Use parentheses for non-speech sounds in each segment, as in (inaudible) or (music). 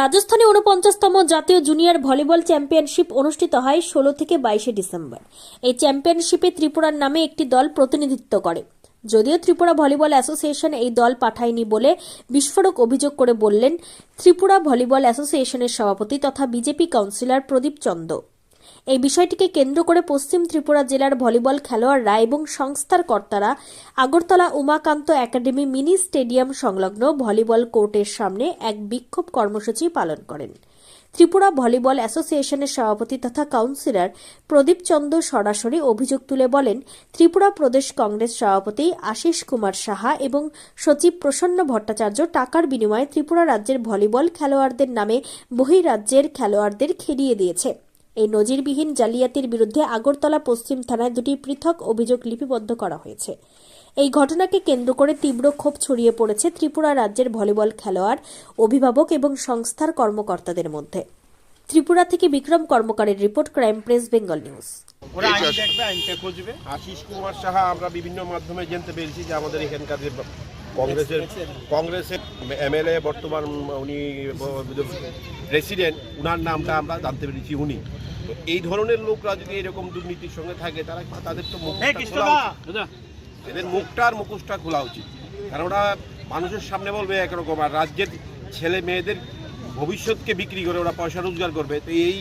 রাজস্থানে উনপঞ্চাশতম জাতীয় junior volleyball championship অনুষ্ঠিত হয় ষোলো থেকে বাইশে ডিসেম্বর। এই চ্যাম্পিয়নশিপে ত্রিপুরার নামে একটি দল প্রতিনিধিত্ব করে। যদিও ত্রিপুরা ভলিবল অ্যাসোসিয়েশন এই দল পাঠায়নি বলে বিস্ফোরক অভিযোগ করে বললেন, ত্রিপুরা ভলিবল অ্যাসোসিয়েশনের সভাপতি তথা বিজেপি কাউন্সিলর প্রদীপ চন্দ। এই বিষয়টিকে কেন্দ্র করে পশ্চিম ত্রিপুরা জেলার ভলিবল খেলোয়াড়রা এবং সংস্থার কর্তারা Agartala Umakanta academy mini stadium সংলগ্ন ভলিবল কোর্টের সামনে এক বিক্ষোভ কর্মসূচি পালন করেন। ত্রিপুরা ভলিবল অ্যাসোসিয়েশনের সভাপতি তথা কাউন্সিলর প্রদীপ চন্দ সরাসরি অভিযোগ তুলে বলেন, ত্রিপুরা প্রদেশ কংগ্রেস সভাপতি আশিস কুমার সাহা এবং সচিব প্রসন্ন ভট্টাচার্য টাকার বিনিময়ে ত্রিপুরা রাজ্যের ভলিবল খেলোয়াড়দের নামে বহিরাজ্যের খেলোয়াড়দের খেলিয়ে দিয়েছে। এই নজিরবিহীন জালিয়াতির বিরুদ্ধে আগরতলা পশ্চিম থানায় দুটি পৃথক অভিযোগ লিপিবদ্ধ করা হয়েছে। এই ঘটনাকে কেন্দ্র করে তীব্র ক্ষোভ ছড়িয়ে পড়েছে ত্রিপুরা রাজ্যের ভলিবল খেলোয়াড় অভিভাবক এবং সংস্থার কর্মকর্তাদের মধ্যে। ত্রিপুরা থেকে Bikram কর্মকারের report crime press Bengal news. ওরা আইন দেখবে আইনটা খুঁজবে। আশিস কুমার সাহা আমরা বিভিন্ন মাধ্যমে জানতে পেরেছি যে আমাদের এখানকার যে কংগ্রেসের কংগ্রেসের এমএলএ বর্তমান উনি প্রেসিডেন্ট উনার নামটা আমরা জানতে পেরেছি উনি। তো এই ধরনের লোকরা যদি এরকম দুর্নীতির সঙ্গে থাকে তারা তাদের তো মুখটা খোলা উচিত। এদের মুখটা আর মুখোশটা খোলা উচিত। কারণ ওরা মানুষের সামনে বলবে একরকম আর রাজ্যের ছেলে মেয়েদের ভবিষ্যৎকে বিক্রি করে ওরা পয়সা রোজগার করবে। তো এই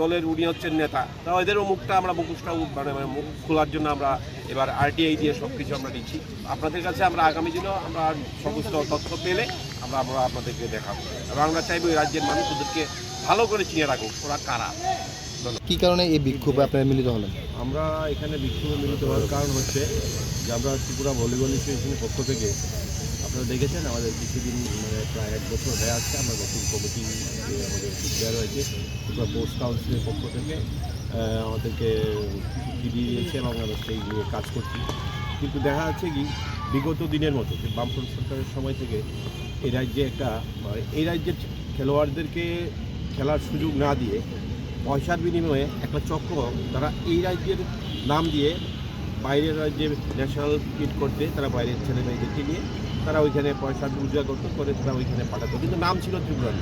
দলের উনি হচ্ছেন নেতা। তা এদেরও মুখটা আমরা মুখোশটা মানে মানে মুখ খোলার জন্য আমরা এবার আরটিআই দিয়ে সব কিছু আমরা দিচ্ছি। আপনাদের কাছে আমরা আগামী দিনেও আমরা সমস্ত তথ্য পেলে আমরা আমরা আপনাদেরকে দেখাবো। এবং আমরা চাইব এই রাজ্যের মানুষ ওদেরকে ভালো করে চিনে রাখুক ওরা কারা? কি কারণে এই বিক্ষোভে আপনারা মিলিত হলেন? আমরা এখানে বিক্ষোভে মিলিত হওয়ার কারণ হচ্ছে যে আমরা ত্রিপুরা ভলিবল অ্যাসোসিয়েশনের পক্ষ থেকে আপনারা দেখেছেন, আমাদের কিছুদিন মানে প্রায় এক বছর হয়ে আসছে, আমরা নতুন কমিটি আমাদের প্লেয়ার হয়েছে ত্রিপুরা পোস্ট কাউন্সিলের পক্ষ থেকে আমাদেরকে চিঠি দিয়ে দিয়েছে এবং আমরা সেই নিয়ে কাজ করছি। কিন্তু দেখা যাচ্ছে কি, বিগত দিনের মতো, যে বামফ্রন্ট সরকারের সময় থেকে এই রাজ্যে একটা মানে এই রাজ্যের খেলোয়াড়দেরকে খেলার সুযোগ না দিয়ে পয়সার বিনিময়ে একটা চক্র তারা এই রাজ্যের নাম দিয়ে বাইরের রাজ্যে ন্যাশনাল মিট করতে, তারা বাইরের ছেলে মেয়েদেরকে নিয়ে তারা ওইখানে পয়সা রোজগার করতো করে তারা ওইখানে পাঠাতো। কিন্তু নাম ছিল ত্রিপুরা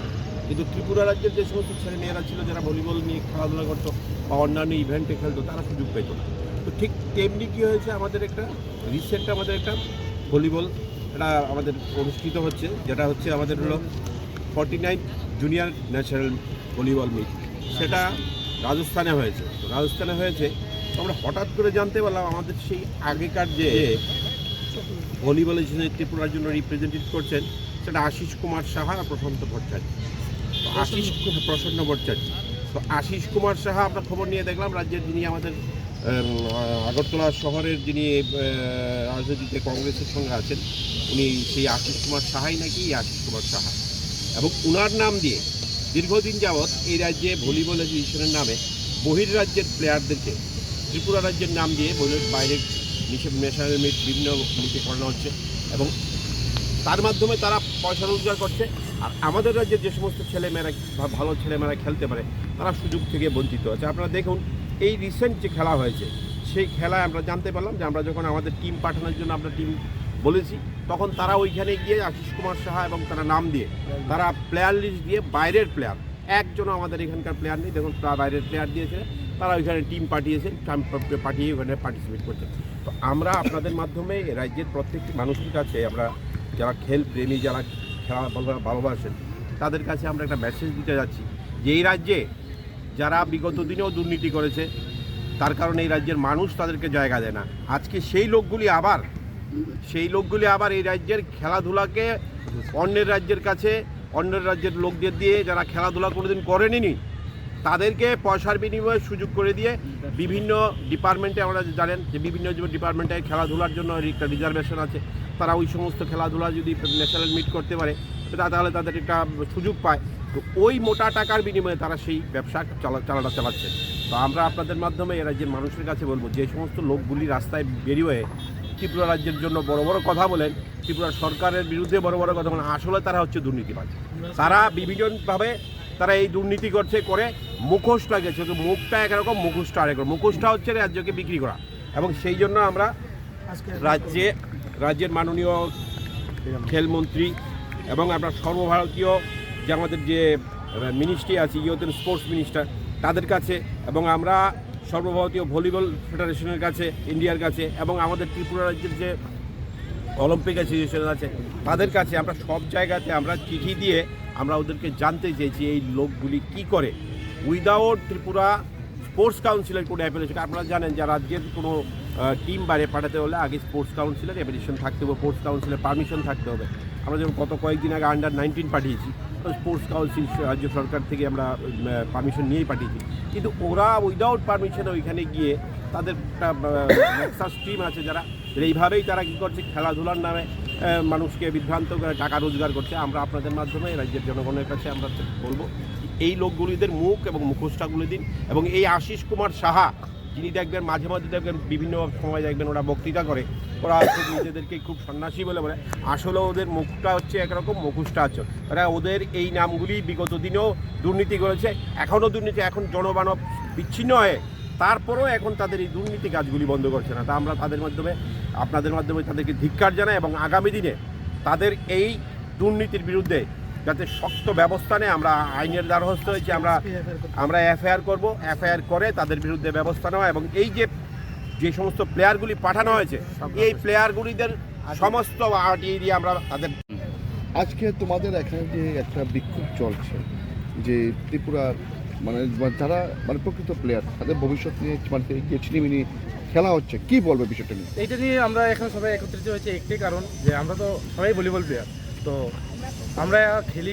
কিন্তু ত্রিপুরা রাজ্যের যে সমস্ত ছেলে মেয়েরা ছিল, যারা ভলিবল নিয়ে খেলাধুলা করতো বা অন্যান্য ইভেন্টে খেলতো, তারা সুযোগ পেত। না তো ঠিক তেমনি কী হয়েছে, আমাদের একটা রিসেন্ট আমাদের একটা ভলিবল এটা আমাদের অনুষ্ঠিত হচ্ছে, যেটা হচ্ছে আমাদের হলো forty nine junior national volleyball meet সেটা রাজস্থানে হয়েছে। তো রাজস্থানে হয়েছে আমরা হঠাৎ করে জানতে পারলাম আমাদের সেই আগেকার যে ভলিবল হিসেবে ত্রিপুরার জন্য রিপ্রেজেন্টেটিভ করছেন সেটা আশিস কুমার সাহা আর প্রশান্ত ভট্টাচার্য। তো আশিস প্রসন্ন ভট্টাচার্য। তো আশিস কুমার সাহা আমরা খবর নিয়ে দেখলাম রাজ্যের যিনি আমাদের আগরতলা শহরের যিনি রাজনীতিতে কংগ্রেসের সঙ্গে আছেন উনি সেই আশিস কুমার সাহাই নাকি এই আশিস কুমার সাহা। এবং উনার নাম দিয়ে দীর্ঘদিন যাবৎ এই রাজ্যে ভলিবল অ্যাসোসিয়েশনের নামে বহির্রাজ্যের প্লেয়ারদেরকে ত্রিপুরা রাজ্যের নাম দিয়ে বহির বাইরে ন্যাশনাল মিট বিভিন্ন মিটে করানো হচ্ছে এবং তার মাধ্যমে তারা পয়সা রোজগার করছে। আর আমাদের রাজ্যের যে সমস্ত ছেলেমেয়েরা ভা- ভালো ছেলেমেয়েরা খেলতে পারে, তারা সুযোগ থেকে বঞ্চিত আছে। আপনারা দেখুন, এই রিসেন্ট যে খেলা হয়েছে, সেই খেলায় আমরা জানতে পারলাম যে আমরা যখন আমাদের টিম পাঠানোর জন্য আমরা টিম বলেছি, তখন তারা ওইখানে গিয়ে আশিস কুমার সাহা এবং তারা নাম দিয়ে, তারা প্লেয়ার লিস্ট দিয়ে বাইরের প্লেয়ার একজনও আমাদের এখানকার প্লেয়ার নেই। দেখুন তারা বাইরের প্লেয়ার দিয়েছে, তারা ওইখানে টিম পাঠিয়েছে পাঠিয়ে ওখানে পার্টিসিপেট করছে। তো আমরা আপনাদের মাধ্যমে রাজ্যের প্রত্যেকটি মানুষের কাছে আমরা যারা খেল প্রেমী, যারা খেলা ভালো- ভালোবাসেন, তাদের কাছে আমরা একটা মেসেজ দিতে যাচ্ছি যে এই রাজ্যে যারা বিগত দিনেও দুর্নীতি করেছে, তার কারণে এই রাজ্যের মানুষ তাদেরকে জায়গা দেয় না। আজকে সেই লোকগুলি আবার, সেই লোকগুলি আবার এই রাজ্যের খেলাধুলাকে অন্যের রাজ্যের কাছে, অন্যের রাজ্যের লোকদের দিয়ে যারা খেলাধুলা কোনোদিন করেনি তাদেরকে পয়সার বিনিময়ে সুযোগ করে দিয়ে বিভিন্ন ডিপার্টমেন্টে আমরা জানেন যে বিভিন্ন ডিপার্টমেন্টে খেলাধুলার জন্য একটা রিজার্ভেশন আছে। তারা ওই সমস্ত খেলাধুলা যদি ন্যাশনাল মিট করতে পারে তাহলে তাদের একটা সুযোগ পায়। তো ওই মোটা টাকার বিনিময়ে তারা সেই ব্যবসা চালা, চালাটা চালাচ্ছে। তো আমরা আপনাদের মাধ্যমে এ রাজ্যের মানুষের কাছে বলব, যে সমস্ত লোকগুলি রাস্তায় বেরিয়ে ত্রিপুরা রাজ্যের জন্য বড় বড় কথা বলেন, ত্রিপুরা সরকারের বিরুদ্ধে বড় বড় কথা বলেন, আসলে তারা হচ্ছে দুর্নীতিবাজ। তারা বিভিন্নভাবে তারা এই দুর্নীতি করছে, করে মুখোশটা গেছে তো মুখটা একরকম মুখোশটা আরেক রকম। মুখোশটা হচ্ছে রাজ্যকে বিক্রি করা এবং সেই জন্য আমরা রাজ্যে রাজ্যের মাননীয় খেলমন্ত্রী এবং আমরা সর্বভারতীয় যে আমাদের যে মিনিস্ট্রি আছে ইউথ অ্যান্ড স্পোর্টস মিনিস্টার তাদের কাছে এবং আমরা সর্বভারতীয় ভলিবল ফেডারেশনের কাছে ইন্ডিয়ার কাছে এবং আমাদের ত্রিপুরা রাজ্যের যে অলিম্পিক অ্যাসোসিয়েশন আছে তাদের কাছে আমরা সব জায়গাতে আমরা চিঠি দিয়ে আমরা ওদেরকে জানতে চেয়েছি এই লোকগুলি কি করে উইদাউট ত্রিপুরা স্পোর্টস কাউন্সিলের কোনো অ্যাপ্লিকেশন। আপনারা জানেন যে রাজ্যের কোনো টিম বাইরে পাঠাতে হলে আগে স্পোর্টস কাউন্সিলের অ্যাপ্লিকেশন থাকতে হবে, স্পোর্টস কাউন্সিলের পারমিশন থাকতে হবে। আমরা যেমন গত কয়েকদিন আগে আন্ডার নাইনটিন পাঠিয়েছি, তো স্পোর্টস কাউন্সিল রাজ্য সরকার থেকে আমরা পারমিশন নিয়েই পাঠিয়েছি। কিন্তু ওরা উইদাউট পারমিশন ওইখানে গিয়ে তাদের একটা টিম (coughs) আছে যারা এইভাবেই তারা কী করছে, খেলাধুলার নামে মানুষকে বিভ্রান্ত করে টাকা রোজগার করছে, আমরা আপনাদের মাধ্যমে, রাজ্যের জনগণের কাছে আমরা বলব, এই লোকগুলিদের মুখ এবং মুখোশটাগুলি দিন। এবং এই আশিস কুমার সাহা, যিনি দেখবেন, মাঝে মাঝে দেখবেন, বিভিন্ন সময় দেখবেন ওরা বক্তৃতা করে, ওরা নিজেদেরকে খুব সন্ন্যাসী বলে বলে। আসলে ওদের মুখটা হচ্ছে একরকম মুখোশটা আছে। ওরা ওদের এই নামগুলি বিগত দিনেও দুর্নীতি করেছে, এখনও দুর্নীতি, এখন জনমানব বিচ্ছিন্ন হয়ে তারপরেও এখন তাদের এই দুর্নীতি কাজগুলি বন্ধ করছে না। তা আমরা তাদের মাধ্যমে, আপনাদের মাধ্যমে তাদেরকে ধিক্কার জানাই এবং আগামী দিনে তাদের এই দুর্নীতির বিরুদ্ধে যাতে শক্ত ব্যবস্থা নেয়, আমরা আইনের দ্বারস্থ হয়েছি, আমরা আমরা এফআইআর করব। এফআইআর করে তাদের বিরুদ্ধে ব্যবস্থা নেওয়া এবং এই যে যে সমস্ত প্লেয়ারগুলি পাঠানো হয়েছে, এই প্লেয়ারগুলিদের সমস্ত দিয়ে আমরা তাদের আজকে তোমাদের এখানে যে একটা বিক্ষোভ চলছে, যে ত্রিপুরার মানে যারা মানে প্রকৃত প্লেয়ার তাদের ভবিষ্যৎ নিয়ে মানে এই যে ছিনিমিনি খেলা হচ্ছে, কি বলবে বিষয়টা নিয়ে? এইটা নিয়ে আমরা এখন সবাই একত্রিত হয়েছে একটাই কারণ যে আমরা তো সবাই ভলিবল প্লেয়ার তো আমরা খেলি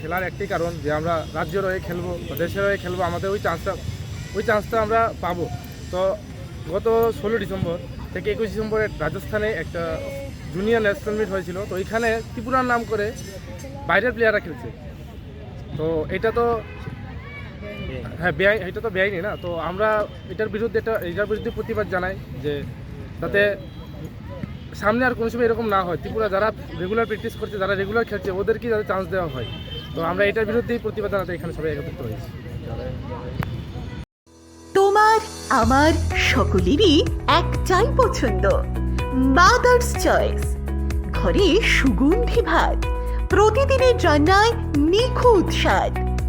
খেলার একটাই কারণ যে আমরা রাজ্যের হয়ে খেলব দেশের হয়ে খেলব, আমাদের ওই চান্সটা ওই চান্সটা আমরা পাবো। তো গত ষোলো ডিসেম্বর থেকে একুশ ডিসেম্বরে রাজস্থানে একটা জুনিয়র ন্যাশনাল মিট হয়েছিল, তো ওইখানে ত্রিপুরার নাম করে বাইরের প্লেয়াররা খেলছে। তো এটা তো হ্যাঁ বেআই, এটা তো বেআইনি না, তো আমরা এটার বিরুদ্ধে এটা এটার বিরুদ্ধে প্রতিবাদ জানাই যে যাতে সামনে আর কোনো সময় এরকম না হয়। ত্রিপুরা যারা রেগুলার প্র্যাকটিস করছে, যারা রেগুলার খেলছে, ওদেরকে যাতে চান্স দেওয়া হয়। তো আমরা এটার বিরুদ্ধেই প্রতিবাদ জানাতে এখানে সবাই একত্রিত হয়েছি। তোমার, আমার সকলেরই একটাই পছন্দ মাদার্স চয়েস ঘরে সুগন্ধি ভাত, প্রতিদিনের রান্নায় নিখুঁত স্বাদ।